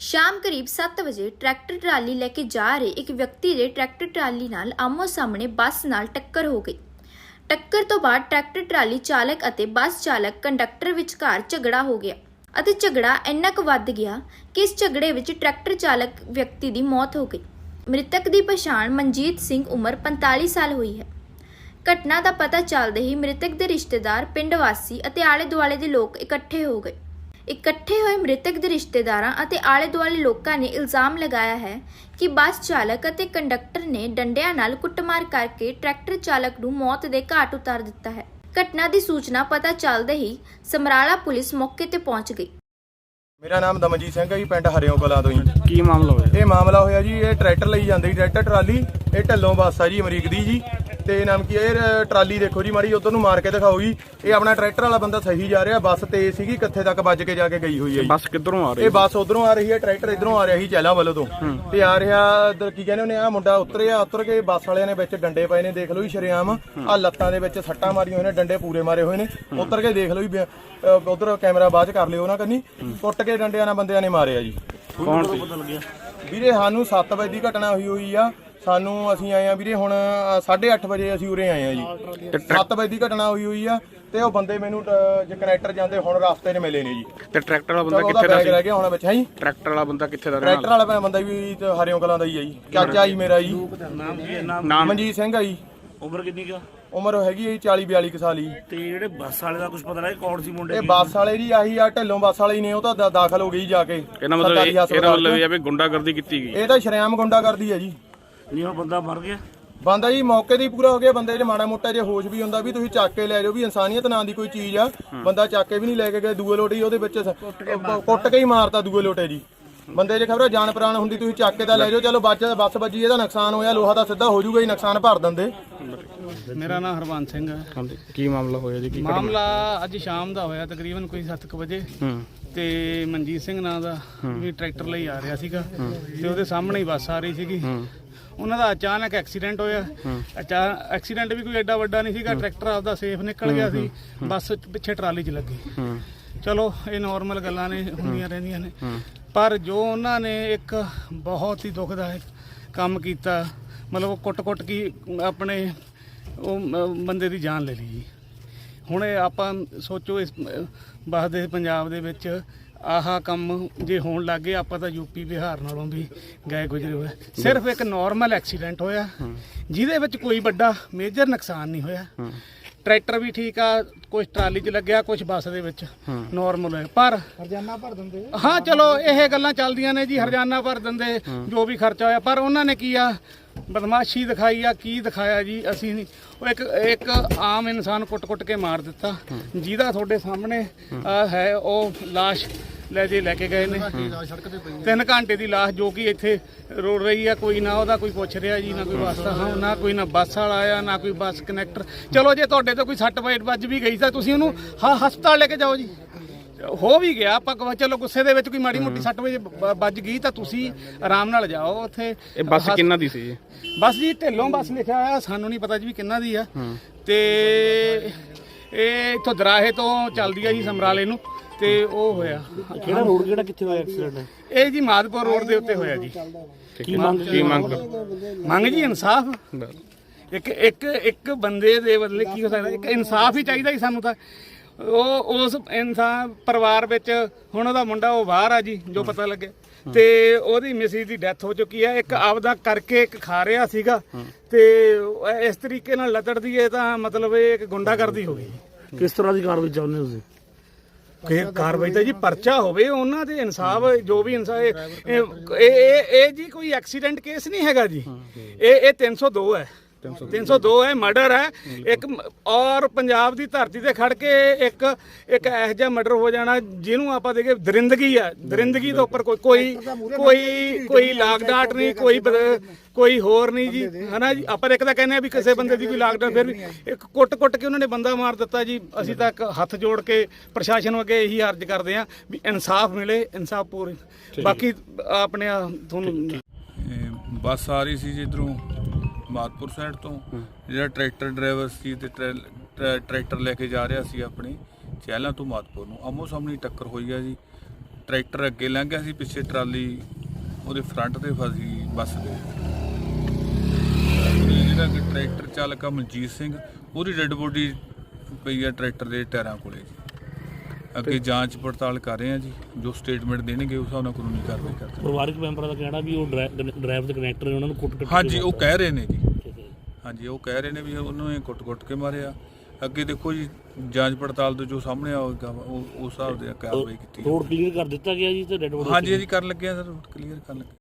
ਸ਼ਾਮ ਕਰੀਬ 7 ਵਜੇ ਟਰੈਕਟਰ ਟਰਾਲੀ ਲੈ ਕੇ ਜਾ ਰਹੇ ਇੱਕ ਵਿਅਕਤੀ ਦੇ ਟਰੈਕਟਰ ਟਰਾਲੀ ਨਾਲ ਆਮੋ ਸਾਹਮਣੇ ਬੱਸ ਨਾਲ ਟੱਕਰ ਹੋ ਗਈ। ਟੱਕਰ ਤੋਂ ਬਾਅਦ ਟਰੈਕਟਰ ਟਰਾਲੀ ਚਾਲਕ ਅਤੇ ਬੱਸ ਚਾਲਕ ਕੰਡਕਟਰ ਵਿਚਕਾਰ ਝਗੜਾ ਹੋ ਗਿਆ ਅਤੇ ਝਗੜਾ ਇੰਨਾ ਕੁ ਵੱਧ ਗਿਆ ਕਿ ਇਸ ਝਗੜੇ ਵਿੱਚ ਟਰੈਕਟਰ ਚਾਲਕ ਵਿਅਕਤੀ ਦੀ ਮੌਤ ਹੋ ਗਈ। ਮ੍ਰਿਤਕ ਦੀ ਪਛਾਣ ਮਨਜੀਤ ਸਿੰਘ ਉਮਰ 45 ਸਾਲ ਹੋਈ ਹੈ। ਘਟਨਾ ਦਾ ਪਤਾ ਚੱਲਦੇ ਹੀ ਮ੍ਰਿਤਕ ਦੇ ਰਿਸ਼ਤੇਦਾਰ, ਪਿੰਡ ਵਾਸੀ ਅਤੇ ਆਲੇ ਦੁਆਲੇ ਦੇ ਲੋਕ ਇਕੱਠੇ ਹੋ ਗਏ। ਇਕੱਠੇ ਹੋਏ ਮ੍ਰਿਤਕ ਦੇ ਰਿਸ਼ਤੇਦਾਰਾਂ ਅਤੇ ਆਲੇ ਦੁਆਲੇ ਲੋਕਾਂ ਨੇ ਇਲਜ਼ਾਮ ਲਗਾਇਆ ਹੈ ਕਿ ਬੱਸ ਚਾਲਕ ਅਤੇ ਕੰਡਕਟਰ ਨੇ ਡੰਡਿਆਂ ਨਾਲ ਕੁੱਟਮਾਰ ਕਰਕੇ ਟਰੈਕਟਰ ਚਾਲਕ ਨੂੰ ਮੌਤ ਦੇ ਘਾਟ ਉਤਾਰ ਦਿੱਤਾ ਹੈ। ਘਟਨਾ ਦੀ ਸੂਚਨਾ ਪਤਾ ਚੱਲਦੇ ਹੀ ਸਮਰਾਲਾ ਪੁਲਿਸ ਮੌਕੇ ਤੇ ਪਹੁੰਚ ਗਈ। ਮੇਰਾ ਨਾਮ ਦਮਨਜੀਤ ਸਿੰਘ ਹੈ ਜੀ ਪਿੰਡ ਹਰਿਓਂ ਕਲਾਂ ਤੋਂ ਜੀ। ਕੀ ਮਾਮਲਾ ਹੋਇਆ? ਇਹ ਮਾਮਲਾ ਹੋਇਆ ਜੀ ਇਹ ਟਰੈਕਟਰ ਲਈ ਜਾਂਦੇ ਜੀ ਟਰੈਕਟਰ ਟਰਾਲੀ ਇਹ ਢੱਲੋਂ ਬੱਸ ਆ ਜੀ ਅਮਰੀਕ ਦੀ ਜੀ। ਤੇ ਨਾਮ ਕੀ ਹੈ ਇਹ ਟਰਾਲੀ ਦੇਖੋ ਜੀ ਮਾੜੀ ਉਧਰ ਨੂੰ ਮਾਰ ਕੇ ਦਿਖਾਓ ਜੀ। ਇਹ ਆਪਣਾ ਟਰੈਕਟਰ ਵਾਲਾ ਬੰਦਾ ਸਹੀ ਜਾ ਰਿਹਾ ਬੱਸ ਤੇਜ਼ ਸੀਗੀ ਕਿੱਥੇ ਤੱਕ ਵੱਜ ਕੇ ਜਾ ਕੇ ਗਈ ਹੋਈ ਹੈ ਜੀ। ਬੱਸ ਕਿੱਧਰੋਂ ਆ ਰਹੀ ਇਹ ਬੱਸ ਉਧਰੋਂ ਆ ਰਹੀ ਹੈ ਟਰੈਕਟਰ ਇਧਰੋਂ ਆ ਰਿਹਾ ਸੀ ਚੈਲਾ ਵੱਲੋਂ ਤੋਂ। ਤੇ ਆ ਰਿਹਾ ਕੀ ਕਹਿੰਦੇ ਨੇ ਆ ਮੁੰਡਾ ਉਤਰਿਆ ਉਤਰ ਕੇ ਬੱਸ ਵਾਲਿਆਂ ਨੇ ਵਿੱਚ ਡੰਡੇ ਪਏ ਨੇ ਦੇਖ ਲਓ ਜੀ ਸ਼ਰੇਆਮ। ਆ ਲੱਤਾਂ ਦੇ ਵਿੱਚ ਸੱਟਾਂ ਮਾਰੀਆਂ ਹੋਏ ਨੇ ਡੰਡੇ ਪੂਰੇ ਮਾਰੇ ਹੋਏ ਨੇ। ਉਤਰ ਕੇ ਦੇਖ ਲਓ ਜੀ ਉਧਰ ਕੈਮਰਾ ਬਾਅਦ ਚ ਕਰ ਲਿਓ ਉਹਨਾਂ ਕੰਨੀ। ਕੁੱਟ ਕੇ ਡੰਡਿਆਂ ਨਾਲ ਬੰਦਿਆਂ ਨੇ ਮਾਰਿਆ ਜੀ। ਕੌਣ ਸੀ? ਵੀਰੇ ਸਾਨੂੰ 7 ਵਜੇ ਦੀ ਘਟਨਾ ਹੋਈ ਹੋਈ ਆ। ਸਾਨੂੰ ਅਸੀਂ ਆਏ ਆ ਵੀਰੇ ਹੁਣ 8:30 ਵਜੇ ਅਸੀਂ ਉਰੇ ਆਏ ਆ ਜੀ। 7 ਵਜੇ ਦੀ ਘਟਨਾ ਹੋਈ ਹੋਈ ਆ ਤੇ ਉਹ ਬੰਦੇ ਮੈਨੂੰ ਜੇ ਕਨੈਕਟਰ ਜਾਂਦੇ ਹੁਣ ਰਸਤੇ 'ਚ ਮਿਲੇ ਨੇ ਜੀ। ਤੇ ਟਰੈਕਟਰ ਵਾਲਾ ਬੰਦਾ ਉਹਦਾ ਕਿੱਥੇ ਦਾ ਬੈਗ ਸੀ? ਰਹਿ ਗਿਆ ਹੁਣ ਵਿੱਚ ਹੈ ਜੀ। ਟਰੈਕਟਰ ਵਾਲਾ ਬੰਦਾ ਕਿੱਥੇ ਦਾ ਰਹਿਣ ਟਰੈਕਟਰ ਵਾਲਾ? ਬੰਦਾ ਵੀ ਤੇ ਹਰਿਓਂ ਕਲਾਂ ਦਾ ਹੀ ਆ ਜੀ। ਚਾਚਾ ਜੀ ਮੇਰਾ ਜੀ। ਵਾਲਾ ਨਾਮ ਮਨਜੀਤ ਸਿੰਘ ਆ ਜੀ। ਉਮਰ ਕਿੰਨੀ ਕਾ ਉਮਰ ਹੈਗੀ ਹੈ ਜੀ 40 42 ਕੁ ਸਾਲ ਜੀ। ਤੇ ਜਿਹੜੇ ਬੱਸ ਵਾਲੇ ਦਾ ਕੁਝ ਪਤਾ ਨਹੀਂ ਕੌਣ ਸੀ ਮੁੰਡੇ ਇਹ ਬੱਸ ਵਾਲੇ ਜੀ ਆਹੀ ਆ ਢਿੱਲੋਂ ਬੱਸ ਵਾਲੇ ਹੀ ਨੇ ਉਹ ਤਾਂ ਦਾ- ਦਾਖਲ ਹੋ ਗਈ ਜਾ ਕੇ। ਇਹਦਾ ਮਤਲਬ ਸਰਕਾਰੀ ਇਹ- ਇਹਦਾ ਹਸਪਤਾਲ ਮਤਲਬ। ਇਹ ਆ ਵੀ ਗੁੰਡਾਗਰਦੀ ਕੀਤੀ ਗਈ। ਇਹ ਤਾਂ ਸ਼ਰੇਆਮ ਗੁੰਡਾ ਕਰਦੀ ਹੈ ਜੀ। ਨਹੀਂ ਉਹ ਬੰਦਾ ਮਰ ਗਿਆ। ਬੰਦਾ ਜੀ ਮੌਕੇ ਹੀ ਪੂਰਾ ਹੋ ਗਿਆ ਬੰਦੇ 'ਚ ਮਾੜਾ ਮੋਟਾ ਜੇ ਹੋਸ਼ ਵੀ ਹੁੰਦਾ ਵੀ ਤੁਸੀਂ ਚੱਕ ਕੇ ਲੈ ਜਾਓ ਵੀ ਇਨਸਾਨੀਅਤ ਨਾਂ ਦੀ ਕੋਈ ਚੀਜ਼ ਆ। ਬੰਦਾ ਚੱਕ ਕੇ ਵੀ ਨਹੀਂ ਲੈ ਕੇ ਗਏ ਦੂਏ ਲੋਟੇ ਉਹਦੇ ਵਿੱਚ ਸ- ਕੁੱਟ ਕੇ ਹੀ ਮਾਰਤਾ ਦੂਏ ਲੋਟੇ ਜੀ। ਬੰਦੇ 'ਚ ਖਬਰ ਜਾਨ ਪ੍ਰਾਣ ਹੁੰਦੀ ਤੁਸੀਂ ਚੱਕ ਕੇ ਤਾਂ ਲੈ ਜਾਓ ਚਲੋ ਬੱਚ ਬੱਸ ਵੱਜੀ ਇਹਦਾ ਨੁਕਸਾਨ ਹੋਇਆ ਲੋਹਾ ਦਾ ਸਿੱਧਾ ਹੋ ਜਾਊਗਾ ਹੀ ਨੁਕਸਾਨ ਭਰ ਦਿੰਦੇ। ਮੇਰਾ ਨਾਮ ਹਰਵੰਤ ਸਿੰਘ ਹੈ ਹਾਂਜੀ ਕੀ ਮਾਮਲਾ ਹੋਇਆ ਜੀ ਕੀ? ਮਾਮਲਾ ਅੱਜ ਸ਼ਾਮ ਦਾ ਹੋਇਆ ਤਕਰੀਬਨ ਕੋਈ 7:00 ਵਜੇ। ਹੂੰ। ਤੇ ਮਨਜੀਤ ਸਿੰਘ ਨਾਂ ਦਾ ਵੀ ਟਰੈਕਟਰ ਲਈ ਆ ਰਿਹਾ ਸੀਗਾ। ਤੇ ਉਹਦੇ ਸਾਹਮਣੇ ਹੀ ਬੱਸ ਆ ਰਹੀ ਸੀਗੀ। ਉਹਨਾਂ ਦਾ ਅਚਾਨਕ ਐਕਸੀਡੈਂਟ ਹੋਇਆ। ਅਚਾ ਐਕਸੀਡੈਂਟ ਵੀ ਕੋਈ ਐਡਾ ਵੱਡਾ ਨਹੀਂ ਸੀਗਾ ਟਰੈਕਟਰ ਆਪਦਾ ਸੇਫ ਨਿਕਲ ਗਿਆ ਸੀ। ਬੱਸ ਪਿੱਛੇ ਟਰਾਲੀ 'ਚ ਲੱਗੀ। ਚਲੋ ਇਹ ਨਾਰਮਲ ਗੱਲਾਂ ਨੇ ਹੁੰਦੀਆਂ ਰਹਿੰਦੀਆਂ ਨੇ। ਪਰ ਜੋ ਉਹਨਾਂ ਨੇ ਇੱਕ ਬਹੁਤ ਹੀ ਦੁਖਦਾਇਕ ਕੰਮ ਕੀਤਾ ਮਤਲਬ ਉਹ ਕੁੱਟ-ਕੁੱਟ ਕੀ ਆਪਣੇ ਉਹ ਬੰਦੇ ਦੀ ਜਾਨ ਲੈ ਲਈ ਜੀ। ਹੁਣ ਆਪਾਂ ਸੋਚੋ ਇਸ ਬਾਸ ਦੇ ਪੰਜਾਬ ਦੇ ਵਿੱਚ ਆਹਾ ਕੰਮ ਜੇ ਹੋਣ ਲੱਗੇ ਆਪਾਂ ਤਾਂ ਯੂਪੀ ਬਿਹਾਰ ਨਾਲੋਂ ਵੀ ਗਏ ਗੁਜਰੇ ਹੋਏ। ਸਿਰਫ ਇੱਕ ਨਾਰਮਲ ਐਕਸੀਡੈਂਟ ਹੋਇਆ ਜਿਹਦੇ ਵਿੱਚ ਕੋਈ ਵੱਡਾ ਮੇਜਰ ਨੁਕਸਾਨ ਨਹੀਂ ਹੋਇਆ। ਟਰੈਕਟਰ ਵੀ ਠੀਕ ਆ ਕੁਝ ਟਰਾਲੀ 'ਚ ਲੱਗਿਆ ਕੁਝ ਬੱਸ ਦੇ ਵਿੱਚ ਨਾਰਮਲ ਹੈ ਪਰ ਹਰਜਾਨਾ ਭਰ ਦਿੰਦੇ ਹਾਂ ਚਲੋ ਇਹ ਗੱਲਾਂ ਚੱਲਦੀਆਂ ਨੇ ਜੀ ਹਰਜਾਨਾ ਭਰ ਦਿੰਦੇ ਜੋ ਵੀ ਖਰਚਾ ਹੋਇਆ। ਪਰ ਉਹਨਾਂ ਨੇ ਕੀ ਆ ਬਦਮਾਸ਼ੀ ਦਿਖਾਈ ਆ ਕੀ ਦਿਖਾਇਆ ਜੀ ਅਸੀਂ ਨਹੀਂ। ਉਹ ਇੱਕ ਇੱਕ ਆਮ ਇਨਸਾਨ ਕੁੱਟ-ਕੁੱਟ ਕੇ ਮਾਰ ਦਿੱਤਾ। ਜਿਹਦਾ ਤੁਹਾਡੇ ਸਾਹਮਣੇ ਹੈ ਉਹ ਲਾਸ਼। ਲੈ ਜੇ ਲੈ ਕੇ ਗਏ ਨੇ। ਤਿੰਨ ਘੰਟੇ ਦੀ ਲਾਸ਼ ਜੋ ਕਿ ਇੱਥੇ ਰੋੜ ਰਹੀ ਆ ਕੋਈ ਨਾ ਉਹਦਾ ਕੋਈ ਪੁੱਛ ਰਿਹਾ ਜੀ ਨਾ ਕੋਈ ਵਾਸਤਾ ਹਾਂ ਨਾ ਕੋਈ ਨਾ ਬੱਸ ਵਾਲਾ ਆਇਆ ਨਾ ਕੋਈ ਬੱਸ ਕਨੈਕਟਰ। ਚਲੋ ਜੇ ਤੁਹਾਡੇ ਤੋਂ ਕੋਈ ਸੱਟ ਵਾਈਟ ਵੱਜ ਵੀ ਗਈ ਤਾਂ ਤੁਸੀਂ ਉਹਨੂੰ ਹਾਂ ਹਸਪਤਾਲ ਲੈ ਕੇ ਜਾਓ ਜੀ। ਹੋ ਵੀ ਗਿਆ ਆਪਾਂ ਕਹਾਂ ਚਲੋ ਗੁੱਸੇ ਦੇ ਵਿੱਚ ਕੋਈ ਮਾੜੀ ਮੋਟੀ ਸੱਟ ਵਜੇ ਵੱਜ ਗਈ ਤਾਂ ਤੁਸੀਂ ਆਰਾਮ ਨਾਲ ਜਾਓ ਉੱਥੇ। ਇਹ ਬੱਸ ਕਿੰਨਾ ਦੀ ਸੀ ਜੀ? ਬਸ ਜੀ ਢਿੱਲੋਂ ਬੱਸ ਲਿਖਿਆ ਹੋਇਆ ਸਾਨੂੰ ਨਹੀਂ ਪਤਾ ਜੀ ਵੀ ਕਿੰਨਾ ਦੀ ਆ। ਤੇ ਇਹ ਇਥੋਂ ਦਰਾਹੇ ਤੋਂ ਚੱਲਦੀ ਆ ਜੀ ਸਮਰਾਲੇ ਨੂੰ। ਤੇ ਉਹ ਹੋਇਆ। ਕਿਹੜਾ ਰੋਡ ਕਿਹੜਾ ਕਿੱਥੇ ਹੋਇਆ ਐਕਸੀਡੈਂਟ ਇਹ ਜੀ ਮਾਦਪੁਰ ਰੋਡ ਦੇ ਉੱਤੇ ਹੋਇਆ ਜੀ। ਕੀ ਮੰਗ ਕੀ ਮੰਗ? ਮੰਗ ਜੀ ਇਨਸਾਫ। ਇੱਕ ਇੱਕ ਇੱਕ ਬੰਦੇ ਦੇ ਬਦਲੇ ਕੀ ਹੋ ਸਕਦਾ? ਇੱਕ ਇਨਸਾਫ ਹੀ ਚਾਹੀਦਾ ਹੀ ਸਾਨੂੰ ਤਾਂ। ਉਹ ਉਸ ਇਨਸਾਨ ਪਰਿਵਾਰ ਵਿੱਚ ਹੁਣ ਉਹਦਾ ਮੁੰਡਾ ਉਹ ਬਾਹਰ ਆ ਜੀ ਜੋ ਪਤਾ ਲੱਗੇ। ਤੇ ਉਹਦੀ ਮਿਸਿਸ ਦੀ ਡੈਥ ਹੋ ਚੁੱਕੀ ਹੈ ਇੱਕ ਆਪਦਾ ਕਰਕੇ ਇੱਕ ਖਾ ਰਿਹਾ ਸੀਗਾ। ਤੇ ਇਸ ਤਰੀਕੇ ਨਾਲ ਲਤੜਦੀ ਹੈ ਤਾਂ ਮਤਲਬ ਇਹ ਇੱਕ ਗੁੰਡਾਗਰਦੀ ਹੋ ਗਈ। ਕਿਸ ਤਰ੍ਹਾਂ ਦੀ ਕਾਰਵਾਈ ਚਾਹੁੰਦੇ ਤੁਸੀਂ? ਕਿ ਕਾਰਵਾਈ ਤਾਂ ਜੀ ਪਰਚਾ ਹੋਵੇ ਉਹਨਾਂ ਦੇ ਇਨਸਾਫ ਜੋ ਵੀ ਇਨਸਾਫ ਇਹ ਇਹ- ਇਹ ਇਹ ਜੀ ਕੋਈ ਐਕਸੀਡੈਂਟ ਕੇਸ ਨਹੀਂ ਹੈਗਾ ਜੀ। ਇਹ ਇਹ 302 ਹੈ। 302 ਹੈ ਮਰਡਰ ਹੈ। ਇੱਕ ਔਰ ਪੰਜਾਬ ਦੀ ਧਰਤੀ ਤੇ ਖੜ ਕੇ ਇੱਕ ਇੱਕ ਇਹੋ ਜਿਹਾ ਮਰਡਰ ਹੋ ਜਾਣਾ ਜਿਹਨੂੰ ਆਪਾਂ ਦੇਖੇ ਦਰਿੰਦਗੀ ਆ ਦਰਿੰਦਗੀ ਦੇ ਉੱਪਰ ਕੋਈ ਕੋਈ ਕੋਈ ਕੋਈ ਲਾਗ ਡਾਟ ਨਹੀਂ ਕੋਈ ਕੋਈ ਹੋਰ ਨਹੀਂ ਜੀ ਹਨਾ ਜੀ? ਆਪਾਂ ਇੱਕ ਤਾਂ ਕਹਿੰਦੇ ਆ ਵੀ ਕਿਸੇ ਬੰਦੇ ਦੀ ਕੋਈ ਲਾਗ ਡਾਟ ਫਿਰ ਵੀ ਇੱਕ ਕੁੱਟ-ਕੁੱਟ ਕੇ ਉਹਨਾਂ ਨੇ ਬੰਦਾ ਮਾਰ ਦਿੱਤਾ ਜੀ। ਅਸੀਂ ਤਾਂ ਇੱਕ ਹੱਥ ਜੋੜ ਕੇ ਪ੍ਰਸ਼ਾਸਨ ਅੱਗੇ ਇਹੀ ਅਰਜ਼ ਕਰਦੇ ਆ ਵੀ ਇਨਸਾਫ ਮਿਲੇ ਇਨਸਾਫ ਪੂਰੇ। ਬਾਕੀ ਆਪਣੇ ਤੁਹਾਨੂੰ ਬੱਸ ਆ ਰਹੀ ਸੀ ਜਿੱਧਰੋਂ ਮਾਦਪੁਰ ਸਾਈਡ ਤੋਂ। ਜਿਹੜਾ ਟਰੈਕਟਰ ਡਰਾਈਵਰ ਸੀ ਤੇ ਟਰੈ- ਟਰੈ- ਟਰੈਕਟਰ ਲੈ ਕੇ ਜਾ ਰਿਹਾ ਸੀ ਆਪਣੇ ਚਹਿਲਾਂ ਤੋਂ ਮਾਦਪੁਰ ਨੂੰ। ਆਮੋ ਸਾਹਮਣੇ ਟੱਕਰ ਹੋਈ ਆ ਜੀ। ਟਰੈਕਟਰ ਅੱਗੇ ਲੰਘ ਗਿਆ ਸੀ ਪਿੱਛੇ ਟਰਾਲੀ ਉਹਦੇ ਫਰੰਟ ਤੇ ਫਸੀ ਬੱਸ ਦੇ। ਜਿਹੜਾ ਕਿ ਟਰੈਕਟਰ ਚਾਲਕ ਆ ਮਨਜੀਤ ਸਿੰਘ ਉਹਦੀ ਡੈੱਡ ਬੋਡੀ ਪਈ ਆ ਟਰੈਕਟਰ ਦੇ ਟਾਇਰਾਂ ਕੋਲੇ ਅੱਗੇ ਜਾਂਚ ਪੜਤਾਲ ਕਰ ਰਹੇ ਆ ਜੀ। ਜੋ ਸਟੇਟਮੈਂਟ ਦੇਣਗੇ ਉਸ ਹਿਸਾਬ ਨਾਲ ਕਾਨੂੰਨੀ ਕਾਰਵਾਈ ਕਰਦੇ ਪਰਿਵਾਰਕ ਮੈਂਬਰਾਂ ਦਾ ਕਹਿਣਾ ਵੀ ਉਹ ਡਰਾਈਵਰ ਦੇ ਕਨੈਕਟਰ ਨੇ ਉਹਨਾਂ ਨੂੰ ਕੁੱਟ-ਕੁੱਟ ਕੇ ਹਾਂਜੀ ਉਹ। ਕਹਿ ਰਹੇ ਨੇ ਜੀ। ਹਾਂਜੀ ਉਹ ਕਹਿ ਰਹੇ ਨੇ ਵੀ ਉਹਨੂੰ ਇਹ ਕੁੱਟ-ਕੁੱਟ ਕੇ ਮਾਰਿਆ। ਅੱਗੇ ਦੇਖੋ ਜੀ ਜਾਂਚ ਪੜਤਾਲ ਤੋਂ ਜੋ ਸਾਹਮਣੇ ਆਵੇਗਾ ਉਹ ਉਸ ਹਿਸਾਬ ਦੇ ਕਾਰਵਾਈ ਕੀਤੀ ਰੋਡ ਕਲੀਅਰ ਕਰ ਦਿੱਤਾ ਗਿਆ ਜੀ ਤੇ ਡੈਡ ਬੋਡੀ ਹਾਂਜੀ ਜੀ ਕਰਨ ਲੱਗੇ ਆ ਸਰ ਕਲੀਅਰ ਕਰਨ ਲੱਗੇ